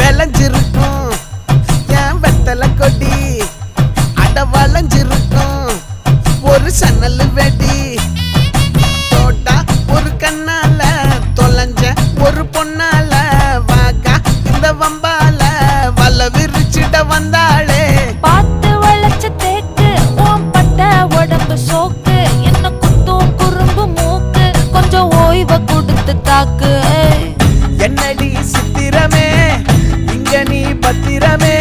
விளைஞ்சிருக்கும். ஏன் வெத்தலை கொடி அட வளைஞ்சிருக்கும். ஒரு சன்னல் வெடி. தோட்டா ஒரு கண்ணால தொலைஞ்ச ஒரு பொண்ணால வாக்கா இந்த வம்பால வல விரிச்சிட வந்தாளே. பார்த்து வளைச்ச தேக்கு ஓம் பட்ட உடம்பு சோக்கு என்ன குத்தும் குறும்பு மூக்கு கொஞ்சம் ஓய்வை கொடுத்து தாக்கு. சித்திரமே இங்க நீ பத்திரமே.